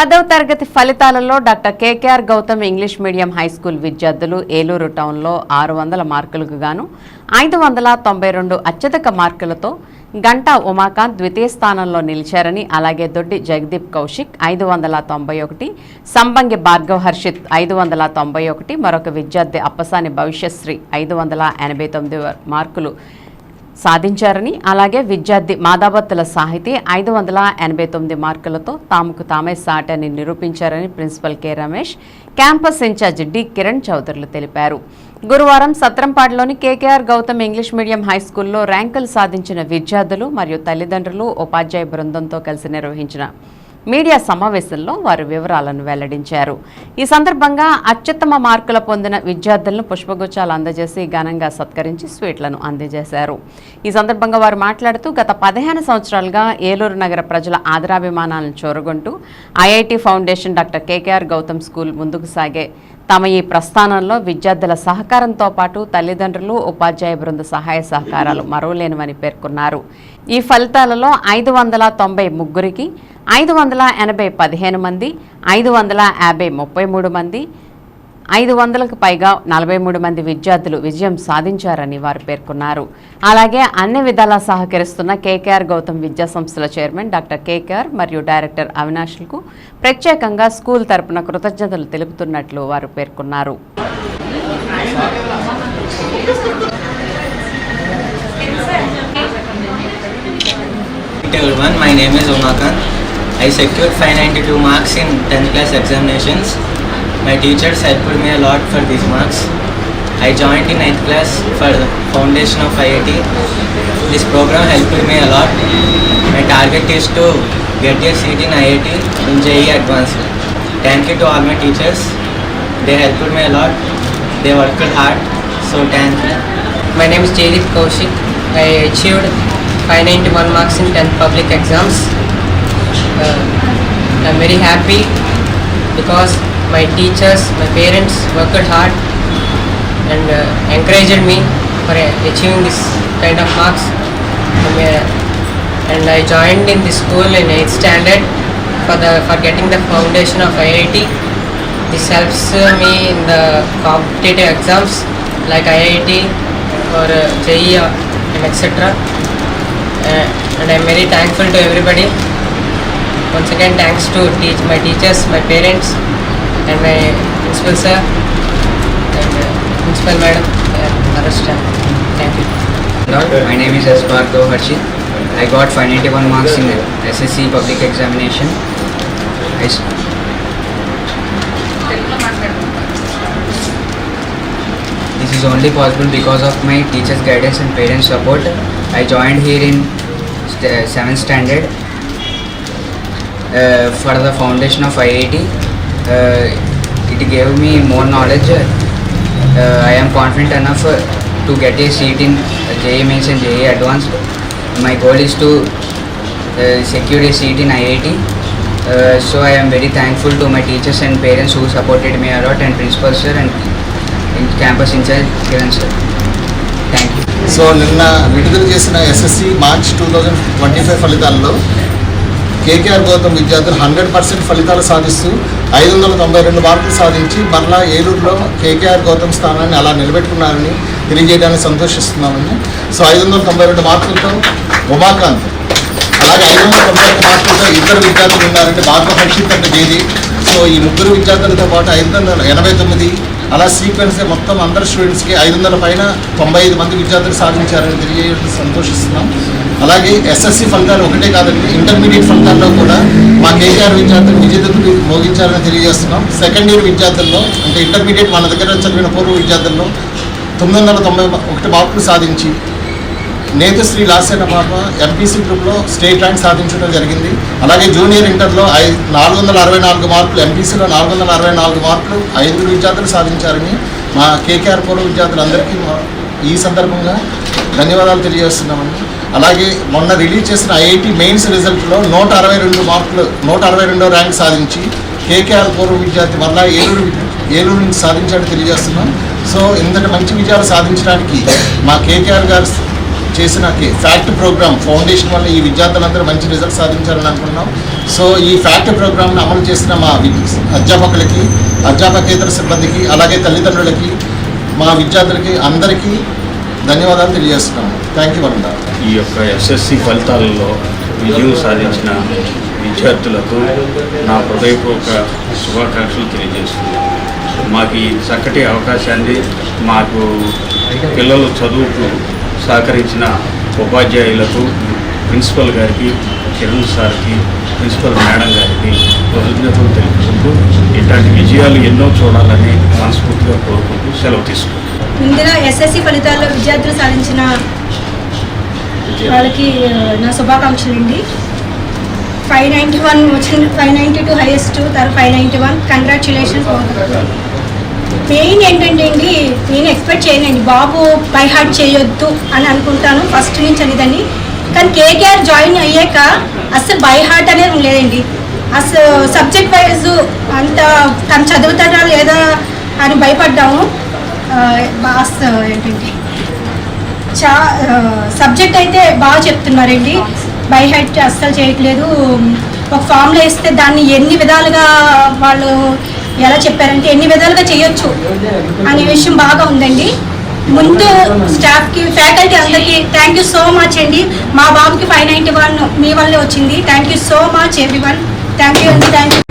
పదవ తరగతి ఫలితాలలో doctor KKR Gautam English medium high school విద్యార్థులు ఏలూరు టౌన్లో ఆరు వందల మార్కులకు గాను ఐదు వందల తొంభై రెండు అత్యధిక మార్కులతో గంటా ఉమాకాంత్ ద్వితీయ స్థానంలో నిలిచారని అలాగే దొడ్డి జగదీప్ కౌశిక్ ఐదు వందల తొంభై ఒకటి సంబంగి భార్గవ్ హర్షిత్ ఐదు వందల తొంభై ఒకటి మరొక విద్యార్థి అప్పసాని భవిష్యశ్రీ ఐదు వందల ఎనభై తొమ్మిది మార్కులు సాధించారని అలాగే విద్యార్థి మాదాబత్తుల సాహితీ ఐదు వందల ఎనభై తొమ్మిది మార్కులతో తాముకు తామే సాటని నిరూపించారని principal K. Ramesh campus incharge D. Kiran చౌదరులు తెలిపారు. గురువారం సత్రంపాడులోని KKR Gautam English medium high స్కూల్లో ర్యాంకులు సాధించిన విద్యార్థులు మరియు తల్లిదండ్రులు ఉపాధ్యాయ బృందంతో కలిసి నిర్వహించిన మీడియా సమావేశంలో వారు వివరాలను వెల్లడించారు. ఈ సందర్భంగా అత్యుత్తమ మార్కుల పొందిన విద్యార్థులను పుష్పగుచ్చాలు అందజేసి ఘనంగా సత్కరించి స్వీట్లను అందజేశారు. ఈ సందర్భంగా వారు మాట్లాడుతూ గత పదిహేను సంవత్సరాలుగా ఏలూరు నగర ప్రజల ఆదరాభిమానాలను చూరగొంటూ IIT foundation doctor KKR Gautam school ముందుకు సాగే తమ ఈ ప్రస్థానంలో విద్యార్థుల సహకారంతో పాటు తల్లిదండ్రులు ఉపాధ్యాయ బృంద సహాయ సహకారాలు మరవలేనివని పేర్కొన్నారు. ఈ ఫలితాలలో ఐదు వందల తొంభై ముగ్గురికి ఐదు వందల ఎనభై పదిహేను మంది ఐదు వందల యాభై ముప్పై మూడు మంది ఐదు వందలకు పైగా నలభై మూడు మంది విద్యార్థులు విజయం సాధించారని వారు పేర్కొన్నారు అలాగే అన్ని విధాలా సహకరిస్తున్న కేకేఆర్ గౌతమ్ విద్యా సంస్థల చైర్మన్ డాక్టర్ కేకేఆర్ మరియు డైరెక్టర్ అవినాష్లకు ప్రత్యేకంగా స్కూల్ తరపున కృతజ్ఞతలు తెలుపుతున్నట్లు వారు పేర్కొన్నారు everyone, my name is Umakant. I secured 592 marks in 10th class examinations. My teachers helped me a lot for these marks. I joined in 9th class for the foundation of IIT. This program helped me a lot. My target is to get a seat in IIT in JE Advanced. Thank you to all my teachers. They helped me a lot. They worked hard. So thank you. My name is Jaydeep Kaushik. I achieved 591 marks in 10th public exams. Uh, I'm very happy because my teachers, my parents worked hard and uh, encouraged me for uh, achieving this kind of marks. Um, uh, and I joined in the school in 8th standard for the for getting the foundation of IIT. This helps uh, me in the competitive exams like IIT or uh, JEE and etc. Uh, and I'm very thankful to everybody. Once again, thanks to teach my teachers, my parents, and my principal sir and uh, principal madam, uh, Arashta. Thank you. Hello, my name is S. Bhargav Harshit. I got 591 marks in SSC public examination. I s- This is only possible because of my teachers' guidance and parents' support. I joined here in st- 7th standard uh, for the foundation of IIT. Uh, it gave me more knowledge. Uh, I am confident enough to get a seat in JE Mains and JE Advanced. My goal is to uh, secure a seat in IIT. Uh, so I am very thankful to my teachers and parents who supported me a lot and principal sir and in campus incharge Kiran sir. Thank you. So నిన్న విడుదల చేసిన SSC March two thousand twenty five ఫలితాల్లో KKR Gautam విద్యార్థులు hundred percent ఫలితాలు సాధిస్తూ ఐదు వందల తొంభై రెండు మార్కులు సాధించి మరలా ఏలూరులో కేకేఆర్ గౌతమ్ స్థానాన్ని అలా నిలబెట్టుకున్నారని తెలియజేయడానికి సంతోషిస్తున్నామని సో ఐదు వందల తొంభై రెండు మార్కులతో ఉమాకాంత్ అలాగే ఐదు వందల తొంభై ఒక్క మార్కులతో ఇద్దరు విద్యార్థులు ఉన్నారంటే భారత హర్షిత్ అంటే సో ఈ ముగ్గురు విద్యార్థులతో పాటు ఐదు వందల ఎనభై తొమ్మిది అలా సీక్వెన్స్ మొత్తం అందరు స్టూడెంట్స్కి ఐదు వందల పైన తొంభై ఐదు మంది విద్యార్థులు సాధించారని తెలియజేయడం సంతోషిస్తున్నాం. అలాగే ఎస్ఎస్సి ఫలితాలు ఒకటే కాదండి ఇంటర్మీడియట్ ఫలితాల్లో కూడా మా కేజీఆర్ విద్యార్థులు విజేతలు మోగించారని తెలియజేస్తున్నాం. సెకండ్ ఇయర్ విద్యార్థుల్లో అంటే ఇంటర్మీడియట్ మన దగ్గర చదివిన పూర్వ విద్యార్థుల్లో తొమ్మిది వందల తొంభై ఒకటి మార్కులు సాధించి నేతశ్రీ లాస్యన పాప ఎంపీసీ గ్రూప్లో స్టేట్ ర్యాంక్ సాధించడం జరిగింది. అలాగే జూనియర్ ఇంటర్లో ఐ నాలుగు వందల అరవై నాలుగు మార్కులు ఎంపీసీలో నాలుగు వందల అరవై నాలుగు మార్కులు ఐదుగురు విద్యార్థులు సాధించారని మా కేకేఆర్ పూర్వ విద్యార్థులందరికీ మా- ఈ సందర్భంగా ధన్యవాదాలు తెలియజేస్తున్నామండి. అలాగే మొన్న రిలీజ్ చేసిన ఐఐటి మెయిన్స్ రిజల్ట్లో నూట అరవై రెండు మార్కులు నూట అరవై రెండో ర్యాంక్ సాధించి కేకేఆర్ పూర్వ విద్యార్థి మళ్ళా ఏలూరు ఏలూరు నుంచి సాధించాడు తెలియజేస్తున్నాం. సో ఇంతటి మంచి విజయాలు సాధించడానికి మా కేకేఆర్ గారు చేసిన ఫ్యాక్ట్ ప్రోగ్రామ్ ఫౌండేషన్ వల్ల ఈ విద్యార్థులందరూ మంచి రిజల్ట్ సాధించాలని అనుకుంటున్నాం. సో ఈ ఫ్యాక్టరీ ప్రోగ్రామ్ని అమలు చేసిన మా అధ్యాపకులకి అధ్యాపకేతర సిబ్బందికి అలాగే తల్లిదండ్రులకి మా విద్యార్థులకి అందరికీ ధన్యవాదాలు తెలియజేస్తున్నాము థ్యాంక్ యూ వరుణ ఈ యొక్క ఎస్ఎస్సి ఫలితాలలో విజయం సాధించిన విద్యార్థులకు నా హృదయపూర్వక శుభాకాంక్షలు తెలియజేస్తున్నాను. మాకు ఈ చక్కటి అవకాశాన్ని మాకు పిల్లలు చదువుకు సహకరించిన ఉపాధ్యాయులకు ప్రిన్సిపల్ గారికి కిరణ్ సార్కి ప్రిన్సిపల్ మేడం గారికి కృతజ్ఞతలు తెలుపుకుంటూ ఇట్లాంటి విజయాలు ఎన్నో చూడాలని మనస్ఫూర్తిగా కోరుకుంటూ సెలవు తీసుకుంటాను ముందుగా ఎస్ఎస్సి ఫలితాల్లో విద్యార్థులు సాధించిన వాళ్ళకి నా శుభాకాంక్షలు అండి. ఫైవ్ నైంటీ వన్ వచ్చిన ఫైవ్ నైంటీ టూ హైయెస్ట్ తర్వాత five ninety one. Congratulations main ఏంటంటే అండి నేను ఎక్స్పెక్ట్ చేయనండి బాబు బై హార్ట్ చేయొద్దు అని అనుకుంటాను ఫస్ట్ నుంచి అనేదాన్ని. కానీ కేకేఆర్ జాయిన్ అయ్యాక అస్సలు బై హార్ట్ అనేది లేదండి అసలు సబ్జెక్ట్ వైజ్ అంత తను చదువుతాడా లేదా అని భయపడ్డాము. ఏంటంటే చా సబ్జెక్ట్ అయితే బాగా చెప్తున్నారండి. బై హెడ్ అస్సలు చేయట్లేదు. ఒక ఫామ్లో ఇస్తే దాన్ని ఎన్ని విధాలుగా వాళ్ళు ఎలా చెప్పారంటే ఎన్ని విధాలుగా చేయొచ్చు అనే విషయం బాగా ఉందండి. ముందు స్టాఫ్కి ఫ్యాకల్టీ అందరికీ థ్యాంక్ యూ సో మచ్ అండి. మా బాబుకి ఫైవ్ నైంటీ వన్ మీ వల్లే వచ్చింది. Thank you so much everyone thank you అండి థ్యాంక్ యూ